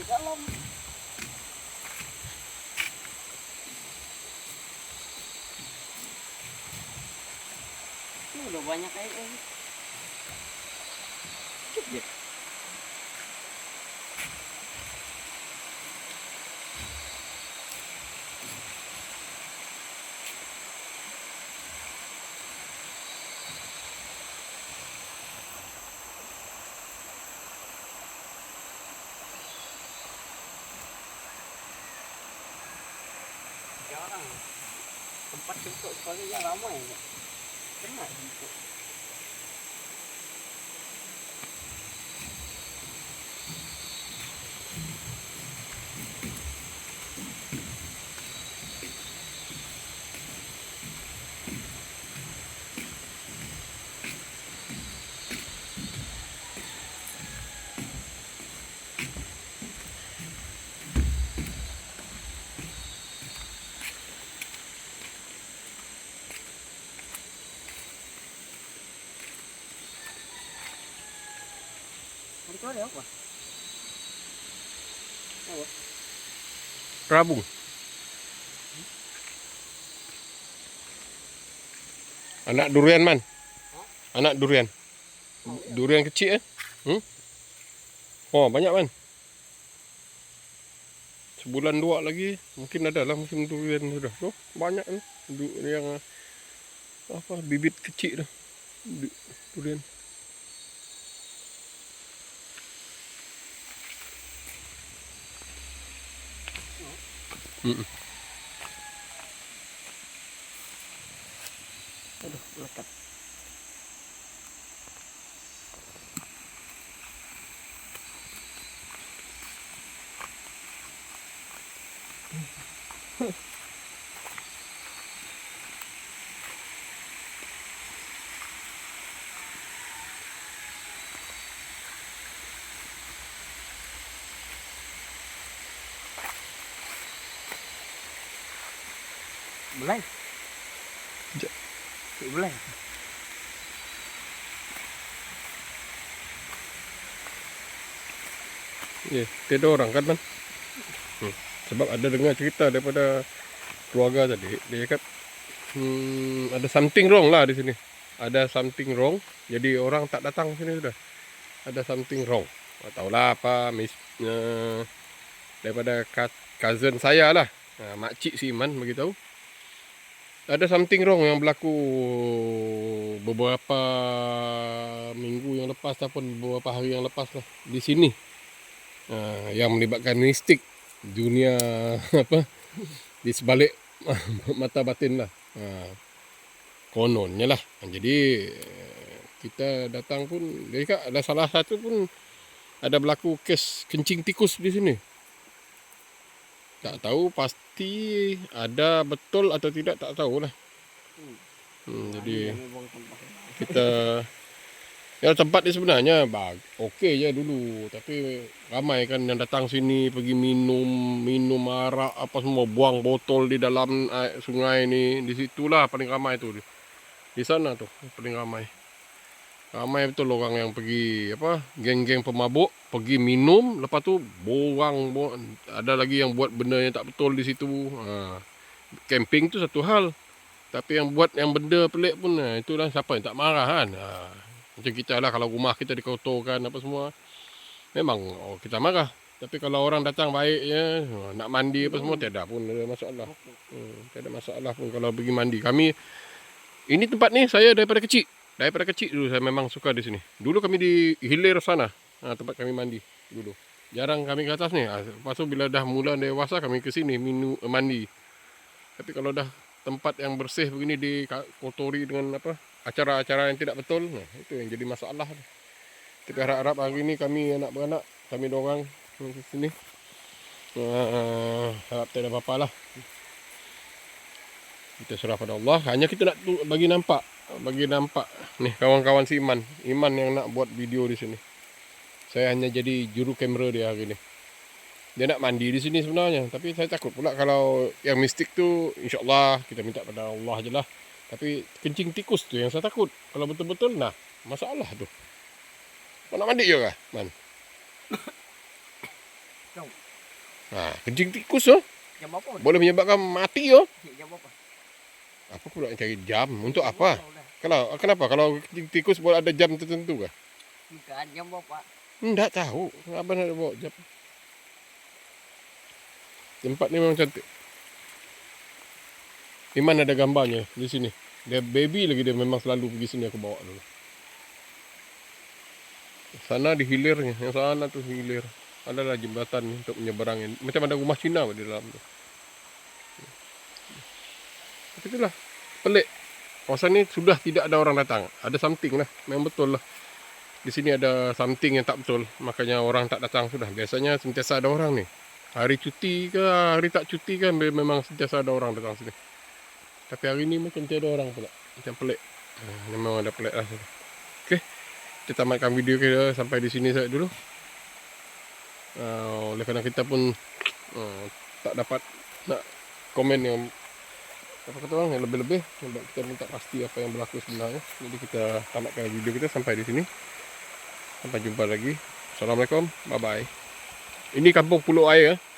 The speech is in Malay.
di dalam. Ini udah banyak air. eh. Dikit deh. Tempat untuk sebagainya ramai. Kena untuk. Ada apa? Rabung. Anak durian man. Anak durian. Durian kecil eh. Hmm? Oh, banyak man. Sebulan dua lagi mungkin ada lah musim durian sudah. Oh, banyak ni. Yang apa bibit kecil dah. Du- Durian. Mm-mm. Aduh, melekat. Belai. Ja- Belai. Ya, tiada orang kan man. Hmm. Sebab ada dengar cerita daripada keluarga tadi, dia cakap hmm, ada something wrong lah di sini. Ada something wrong, jadi orang tak datang sini sudah. Ada something wrong. Tak tahulah apa mis, uh, daripada cousin saya lah. Uh, makcik si Iman beritahu. Ada something wrong yang berlaku beberapa minggu yang lepas ataupun beberapa hari yang lepas lah di sini. Uh, yang melibatkan mistik dunia apa di sebalik mata batin lah. Uh, kononnya lah. Jadi kita datang pun dia cakap ada salah satu pun ada berlaku kes kencing tikus di sini. Tak tahu pasti ada betul atau tidak tak tahulah. Hmm, jadi buang sampah. kita ya tempat ni sebenarnya bag okey je dulu. Tapi ramai kan yang datang sini pergi minum minum arak apa semua buang botol di dalam air sungai ni. Di situlah paling ramai tu. Di sana tu paling ramai ramai betul orang yang pergi apa geng-geng pemabuk pergi minum lepas tu buang ada lagi yang buat benda yang tak betul di situ ha. camping tu satu hal tapi yang buat yang benda pelik pun ha, itulah siapa yang tak marah kan. Ha, macam kita lah kalau rumah kita dikotorkan apa semua. Memang oh, kita marah. Tapi kalau orang datang baik ya, nak mandi apa semua tiada pun ada masalah. Hmm, tiada masalah pun kalau pergi mandi. Kami ini tempat ni saya daripada kecil. Daripada kecil dulu saya memang suka di sini. Dulu kami di hilir sana. Ha, tempat kami mandi dulu. Jarang kami ke atas ni. Ha, lepas tu bila dah mula dewasa kami ke sini minu, mandi. Tapi kalau dah tempat yang bersih begini dikotori dengan apa acara-acara yang tidak betul nah, itu yang jadi masalah tapi harap-harap hari ini kami anak beranak kami dorang ke sini uh, harap tak ada apa-apa lah kita serah pada Allah hanya kita nak bagi nampak bagi nampak nih kawan-kawan si Iman Iman yang nak buat video di sini saya hanya jadi juru kamera dia hari ini dia nak mandi di sini sebenarnya tapi saya takut pula kalau yang mistik tu insyaallah kita minta pada Allah je lah tapi kencing tikus tu yang saya takut kalau betul-betul nah masalah tu kau nak mandi juga man. Ha, kencing tikus oh. Jam apa? Boleh menyebabkan mati oh. Jam apa? Apa pula cari jam? Untuk apa? Kalau kenapa? Kalau tikus boleh ada jam tertentu kah? Bukan jam apa? Enggak tahu. Abang nak bawa jam. Tempat ni memang cantik. Iman ada gambarnya di sini. Dia baby lagi dia memang selalu pergi sini aku bawa dulu. Sana di hilirnya, yang sana tu hilir. Adalah jembatan untuk menyeberangi. Macam ada rumah Cina di dalam tu. Itulah, pelik. Kawasan ni sudah tidak ada orang datang. Ada something lah, memang betul lah. Di sini ada something yang tak betul. Makanya orang tak datang sudah. Biasanya sentiasa ada orang ni. Hari cuti ke, hari tak cuti kan me- memang sentiasa ada orang datang sini. Tapi hari ni macam tiada orang pula. Macam pelik. Ha, memang ada pelik lah. Okey. Kita tamatkan video kita sampai di sini saja dulu. Uh, oleh kerana kita pun uh, tak dapat nak komen yang apa kata orang yang lebih-lebih sebab kita pun tak pasti apa yang berlaku sebenarnya. Jadi kita tamatkan video kita sampai di sini. Sampai jumpa lagi. Assalamualaikum. Bye bye. Ini kampung Pulau Air. eh.